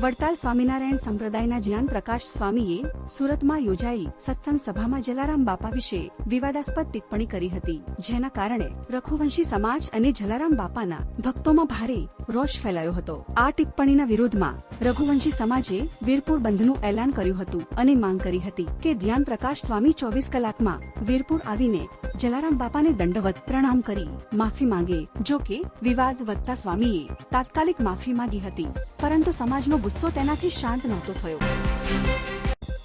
વડતાલ સ્વામિનારાયણ સંપ્રદાયના જ્ઞાન પ્રકાશ સ્વામીએ સુરતમાં યોજાયેલી સત્સંગ સભામાં જલારામ બાપા વિશે વિવાદાસ્પદ ટિપ્પણી કરી હતી, જેના કારણે રઘુવંશી સમાજ અને જલારામ બાપાના ભક્તોમાં ભારે રોષ ફેલાયો હતો. આ ટિપ્પણીના વિરોધમાં રઘુવંશી સમાજે વીરપુર બંધનું એલાન કર્યું હતું અને માંગ કરી હતી કે ધ્યાન પ્રકાશ સ્વામી ચોવીસ કલાકમાં વીરપુર આવીને જલારામ બાપાને દંડવત પ્રણામ કરી માફી માંગે. જો કે વિવાદ વધતા સ્વામીએ તાત્કાલિક માફી માંગી હતી, પરંતુ સમાજનો ગુસ્સો તેનાથી શાંત નહોતો થયો.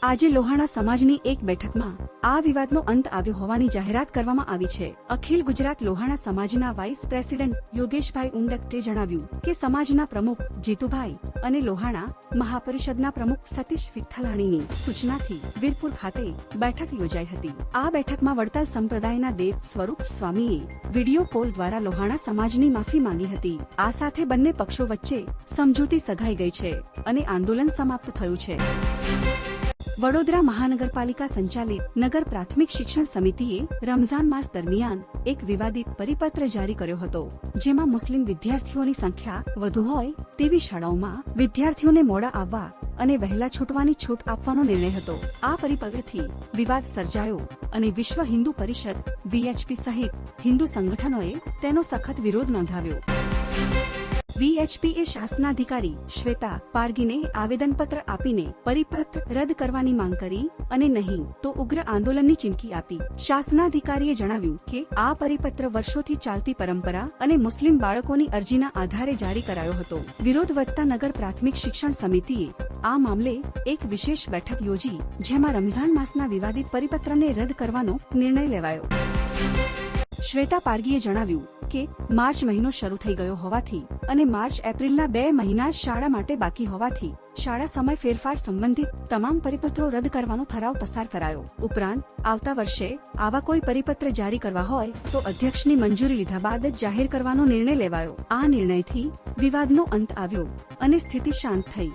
આજે લોહાણા સમાજની એક બેઠકમાં આ વિવાદનો અંત આવ્યો હોવાની જાહેરાત કરવામાં આવી છે. અખિલ ગુજરાત લોહાણા સમાજના વાઇસ પ્રેસિડેન્ટ યોગેશભાઈ ઉંડકટે જણાવ્યું કે સમાજના પ્રમુખ જીતુભાઈ અને લોહાણા મહાપરિષદના પ્રમુખ સતીશ વિઠ્ઠલાણીની સૂચનાથી વીરપુર ખાતે બેઠક યોજાઈ હતી. આ બેઠકમાં વડતાલ સંપ્રદાયના દેવ સ્વરૂપ સ્વામીએ વીડિયો કોલ દ્વારા લોહાણા સમાજની માફી માંગી હતી. આ સાથે બંને પક્ષો વચ્ચે સમજૂતી સધાઈ ગઈ છે અને આંદોલન સમાપ્ત થયું છે. વડોદરા મહાનગરપાલિકા સંચાલિત નગર પ્રાથમિક શિક્ષણ સમિતિએ રમઝાન માસ દરમિયાન એક વિવાદિત પરિપત્ર જારી કર્યો હતો, જેમાં મુસ્લિમ વિદ્યાર્થીઓની સંખ્યા વધુ હોય તેવી શાળાઓમાં વિદ્યાર્થીઓને મોડા આવવા અને વહેલા છૂટવાની છૂટ આપવાનો નિર્ણય હતો. આ પરિપત્રથી વિવાદ સર્જાયો અને વિશ્વ હિન્દુ પરિષદ વીએચપી સહિત હિન્દુ સંગઠનોએ તેનો સખત વિરોધ નોંધાવ્યો. વીએચપી એ શાસનાધિકારી શ્વેતા પારગીને આવેદનપત્ર આપીને પરિપત્ર રદ કરવાની માંગ કરી અને નહીં તો ઉગ્ર આંદોલનની ચીમકી આપી. શાસનાધિકારીએ જણાવ્યું કે આ પરિપત્ર વર્ષોથી ચાલતી પરંપરા અને મુસ્લિમ બાળકોની અરજીના આધારે જારી કરાયો હતો. વિરોધ વધતા નગર પ્રાથમિક શિક્ષણ સમિતિએ આ મામલે એક વિશેષ બેઠક યોજી, જેમાં રમઝાન માસના વિવાદિત પરિપત્રને રદ કરવાનો નિર્ણય લેવાયો. શ્વેતા પારગીએ જણાવ્યું કે, માર્ચ મહિનો શરૂ થઈ ગયો હોવાથી અને માર્ચ એપ્રિલના બે મહિના શાળા માટે બાકી હોવાથી શાળા સમય ફેરફાર સંબંધિત તમામ પરિપત્રો રદ કરવાનો ઠરાવ પસાર કરાયો. ઉપરાંત, આવતા વર્ષે આવા કોઈ પરિપત્ર જારી કરવા હોય તો અધ્યક્ષની મંજૂરી લીધા બાદ જ જાહેર કરવાનો નિર્ણય લેવાયો. આ નિર્ણયથી વિવાદનો અંત આવ્યો અને સ્થિતિ શાંત થઈ.